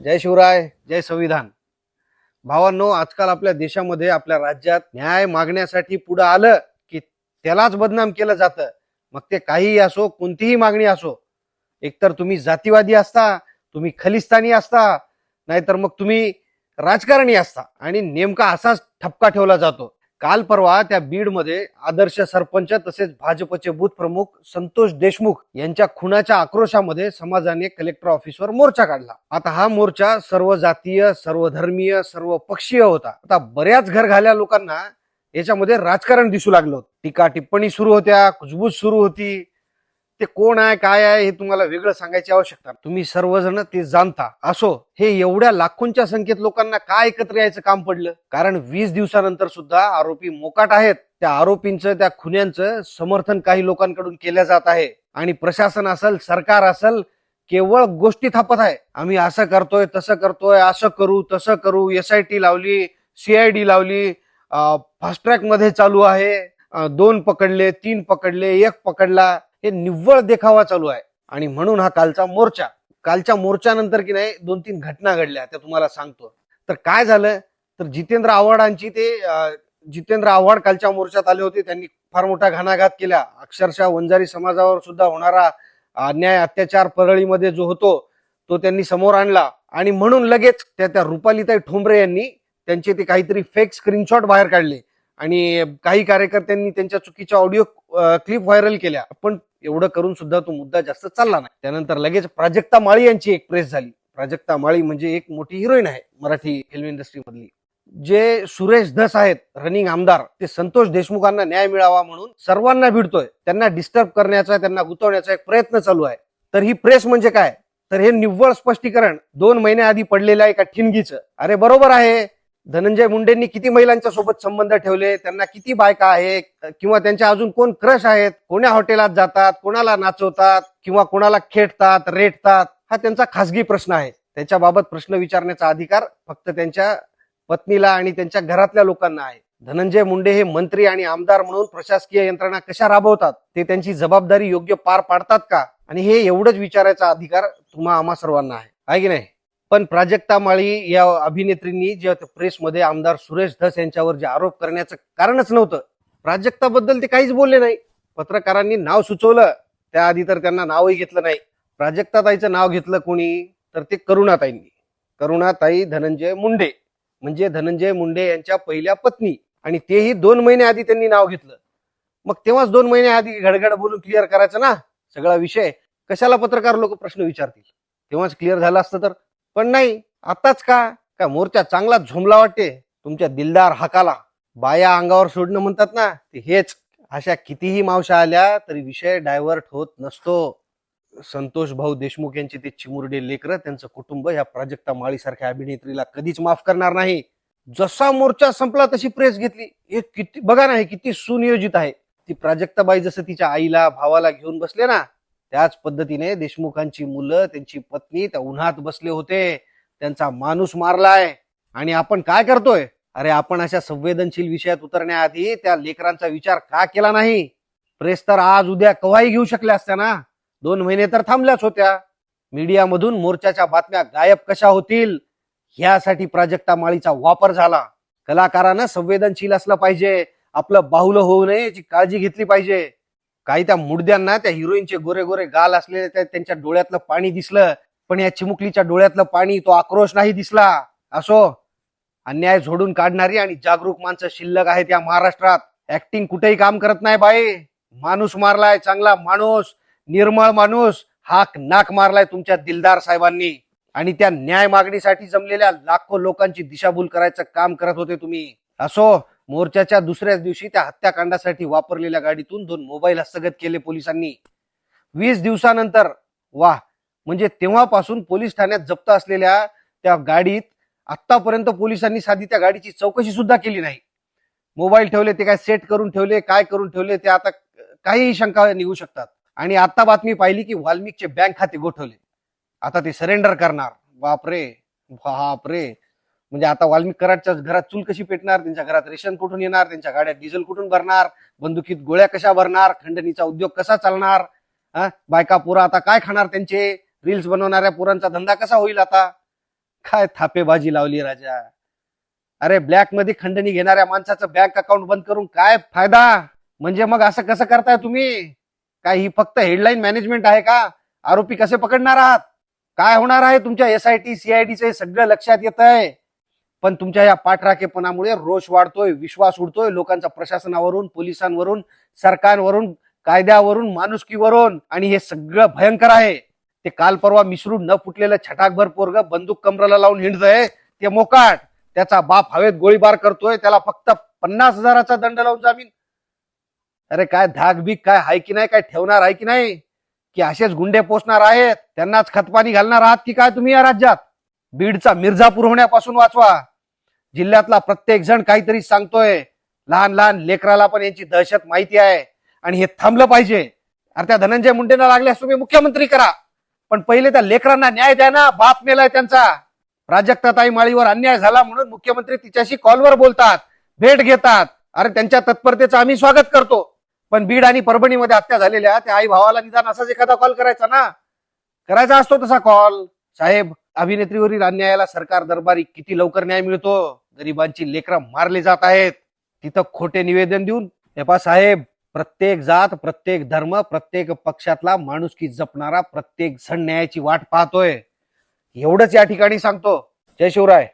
जय शिवराय जय संविधान. भावांनो आजकाल आपल्या देशामध्ये आपल्या राज्यात न्याय मागण्यासाठी पुढं आलं की त्यालाच बदनाम केलं जातं. मग ते काहीही असो कोणतीही मागणी असो एकतर तुम्ही जातीवादी असता तुम्ही खलिस्तानी असता नाहीतर मग तुम्ही राजकारणी असता. आणि नेमका असाच ठपका ठेवला जातो. काल परवा त्या बीडमध्ये आदर्श सरपंच तसेच भाजपचे बूथ प्रमुख संतोष देशमुख यांच्या खुनाच्या आक्रोशामध्ये समाजाने कलेक्टर ऑफिसवर मोर्चा काढला. आता हा मोर्चा सर्व जातीय सर्व धर्मीय सर्व पक्षीय होता. आता बऱ्याच घर घाल्या लोकांना याच्यामध्ये राजकारण दिसू लागलं होतं. टीका टिप्पणी सुरू होत्या कुजबूज सुरू होती. ते कोण आहे काय आहे हे तुम्हाला वेगळं सांगायची आवश्यकता तुम्ही सर्वजण ते जाणता. असो हे एवढ्या लाखोंच्या संख्येत लोकांना काय एकत्र यायचं काम पडलं? कारण वीस दिवसानंतर सुद्धा आरोपी मोकाट आहेत. त्या आरोपींचं त्या खुन्यांचं समर्थन काही लोकांकडून केलं जात आहे. आणि प्रशासन असेल सरकार असेल केवळ गोष्टी थापत आहे. आम्ही असं करतोय तसं करतोय असं करू तसं करू एस आय टी लावली सीआयडी लावली फास्ट ट्रॅकमध्ये चालू आहे. दोन पकडले तीन पकडले एक पकडला. हे निव्वळ देखावा चालू आहे. आणि म्हणून हा कालचा मोर्चा कालच्या मोर्चानंतर की नाही दोन तीन घटना घडल्या त्या तुम्हाला सांगतो. तर काय झालं? तर जितेंद्र आव्हाडांची ते जितेंद्र आव्हाड कालच्या मोर्चात आले होते. त्यांनी फार मोठा घणाघात केला. अक्षरशः वंजारी समाजावर सुद्धा होणारा अन्याय अत्याचार परळीमध्ये जो होतो तो त्यांनी समोर आणला. आणि म्हणून लगेच त्या त्या रुपालीताई ठोंबरे यांनी त्यांचे ते काहीतरी फेक स्क्रीनशॉट बाहेर काढले. आणि काही कार्यकर्त्यांनी त्यांच्या चुकीच्या ऑडिओ क्लिप व्हायरल केल्या. पण एवढं करून सुद्धा तो मुद्दा जास्त चालला नाही. त्यानंतर लगेच प्राजक्ता माळी यांची एक प्रेस झाली. प्राजक्ता माळी म्हणजे एक मोठी हिरोईन आहे मराठी फिल्म इंडस्ट्रीमधली जे सुरेश धस आहेत रनिंग आमदार ते संतोष देशमुखांना न्याय मिळावा म्हणून सर्वांना भिडतोय. त्यांना डिस्टर्ब करण्याचा त्यांना गुंतवण्याचा एक प्रयत्न चालू आहे. तर ही प्रेस म्हणजे काय? तर हे निव्वळ स्पष्टीकरण दोन महिन्याआधी पडलेल्या एका ठिणगीचं. अरे बरोबर आहे. धनंजय मुंडेंनी किती महिलांच्या सोबत संबंध ठेवले? त्यांना किती बायका आहे किंवा त्यांच्या अजून कोण क्रश आहेत? कोण्या हॉटेलात जातात? कोणाला नाचवतात? किंवा कोणाला खेटतात रेटतात हा त्यांचा खासगी प्रश्न आहे. त्याच्याबाबत प्रश्न विचारण्याचा अधिकार फक्त त्यांच्या पत्नीला आणि त्यांच्या घरातल्या लोकांना आहे. धनंजय मुंडे हे मंत्री आणि आमदार म्हणून प्रशासकीय यंत्रणा कशा राबवतात? ते त्यांची जबाबदारी योग्य पार पाडतात का? आणि हे एवढंच विचारायचा अधिकार तुम्हा आम्हा सर्वांना आहे. आहे की नाही? पण प्राजक्ता माळी या अभिनेत्रींनी जे प्रेसमध्ये आमदार सुरेश धस यांच्यावर जे आरोप करण्याचं कारणच नव्हतं. प्राजक्ताबद्दल ते काहीच बोलले नाही. पत्रकारांनी नाव सुचवलं. त्याआधी तर त्यांना नावही घेतलं नाही. प्राजक्ताताईचं नाव घेतलं कोणी तर ते करुणाताईंनी. करुणाताई धनंजय मुंडे. म्हणजे धनंजय मुंडे यांच्या पहिल्या पत्नी. आणि तेही दोन महिने आधी त्यांनी नाव घेतलं. मग तेव्हाच दोन महिने आधी घडघड बोलून क्लिअर करायचं ना? सगळा विषय. कशाला पत्रकार लोक प्रश्न विचारतील? तेव्हाच क्लिअर झालं असतं तर? पण नाही आताच का? काय मोर्चा चांगला झोमला वाटते? तुमच्या दिलदार हाकाला. बाया अंगावर सोडणं म्हणतात ना ते हेच. अशा कितीही मावशा आल्या तरी विषय डायव्हर्ट होत नसतो. संतोष भाऊ देशमुख यांचे ते चिमुरडे लेकर त्यांचं कुटुंब या प्राजक्ता माळीसारख्या अभिनेत्रीला कधीच माफ करणार नाही. जसा मोर्चा संपला तशी प्रेस घेतली. हे किती बघा ना हे किती सुनियोजित आहे. ती प्राजक्ताबाई जसं तिच्या आईला भावाला घेऊन बसले ना त्याच पद्धतीने देशमुखांची मुलं त्यांची पत्नी त्या उन्हात बसले होते. त्यांचा माणूस मारलाय. आणि आपण काय करतोय? अरे आपण अशा संवेदनशील विषयात उतरण्याआधी त्या लेकरांचा विचार का केला नाही? प्रेस तर आज उद्या कवाही घेऊ शकल्या असत्या ना? दोन महिने तर थांबल्याच होत्या. मीडियामधून मोर्चाच्या बातम्या गायब कशा होतील? ह्यासाठी प्राजक्ता माळीचा वापर झाला. कलाकारानं संवेदनशील असलं पाहिजे. आपलं बाहुलं होऊ नये याची काळजी घेतली पाहिजे. काही त्या मुडद्यांना त्या हिरोईनचे गोरे गोरे गाल असलेले त्यांच्या डोळ्यातलं पाणी दिसलं. पण या चिमुकलीच्या डोळ्यातलं पाणी तो आक्रोश नाही दिसला. असो. अन्याय झोडून काढणारी आणि जागरूक माणसं शिल्लक आहेत या महाराष्ट्रात. ऍक्टिंग कुठेही काम करत नाही बाई. माणूस मारलाय चांगला माणूस निर्मळ माणूस हाक नाक मारलाय तुमच्या दिलदार साहेबांनी. आणि त्या न्याय मागणीसाठी जमलेल्या लाखो लोकांची दिशाभूल करायचं काम करत होते तुम्ही. असो. मोर्चाच्या दुसऱ्याच दिवशी त्या हत्याकांडासाठी वापरलेल्या गाडीतून दोन मोबाईल हस्तगत केले पोलिसांनी. वीस दिवसानंतर वा म्हणजे तेव्हापासून पोलीस ठाण्यात जप्त असलेल्या त्या गाडीत आतापर्यंत पोलिसांनी साधी त्या गाडीची चौकशी सुद्धा केली नाही. मोबाईल ठेवले ते काय सेट करून ठेवले काय करून ठेवले ते आता काहीही शंका निघू शकतात. आणि आता बातमी पाहिली की वाल्मिकचे बँक खाते गोठवले. आता ते सरेंडर करणार. बापरे! बापरे! म्हणजे आता वाल्मिक कराडच्या घरात चूल कशी पेटणार त्यांच्या घरात रेशन कुठून येणार त्यांच्या गाड्यात डिझेल कुठून भरणार बंदुकीत गोळ्या कशा भरणार खंडणीचा उद्योग कसा चालणार हा? बायका पुरा आता काय खाणार त्यांचे? रील्स बनवणाऱ्या पुरांचा धंदा कसा होईल आता? काय थापेबाजी लावली राजा? अरे ब्लॅकमध्ये खंडणी घेणाऱ्या माणसाचं बँक अकाउंट बंद करून काय फायदा? म्हणजे मग असं कसं करताय तुम्ही? काय ही फक्त हेडलाईन मॅनेजमेंट आहे का? आरोपी कसे पकडणार आहात? काय होणार आहे तुमच्या एसआयटी सीआयडीचे सगळं लक्षात येत आहे पण तुमच्या या पाठराखेपणामुळे रोष वाढतोय विश्वास उडतोय लोकांचा प्रशासनावरून पोलिसांवरून सरकारवरून कायद्यावरून माणुसकीवरून आणि हे सगळं भयंकर आहे. ते काल परवा मिसळून न फुटलेलं छटाकभर पोरग बंदूक कमराला लावून हिंडतय. ते मोकाट. त्याचा बाप हवेत गोळीबार करतोय. त्याला फक्त पन्नास हजाराचा दंड लावून जामीन. अरे काय धाकबीक काय आहे की नाही काय ठेवणार आहे की नाही? की असेच गुंडे पोचणार आहेत? त्यांनाच खतपाणी घालणार आहात की काय तुम्ही या राज्यात? बीडचा मिर्झापूर होण्यापासून वाचवा. जिल्ह्यातला प्रत्येक जण काहीतरी सांगतोय. लहान लहान लेकराला पण यांची दहशत माहिती आहे. आणि हे थांबलं पाहिजे. अरे त्या धनंजय मुंडेंना लागल्यास तुम्ही मुख्यमंत्री करा. पण पहिले त्या लेकरांना न्याय द्या ना. बाप मेलाय त्यांचा. प्राजक्ताताई माळीवर अन्याय झाला म्हणून मुख्यमंत्री तिच्याशी कॉलवर बोलतात. भेट घेतात. अरे त्यांच्या तत्परतेचं आम्ही स्वागत करतो. पण बीड आणि परभणीमध्ये हत्या झालेल्या त्या आई भावाला निदान असाच एखादा कॉल करायचा ना? करायचा असतो तसा कॉल. साहेब अभिनेत्रीवरील अन्यायाला सरकार दरबारी किती लवकर न्याय मिळतो? गरिबांची लेकरं मारली जात आहेत. तिथं खोटे निवेदन देऊन हे पा साहेब प्रत्येक जात प्रत्येक धर्म प्रत्येक पक्षातला माणुसकी जपणारा प्रत्येक जण न्यायाची वाट पाहतोय. एवढंच या ठिकाणी सांगतो. जय शिवराय.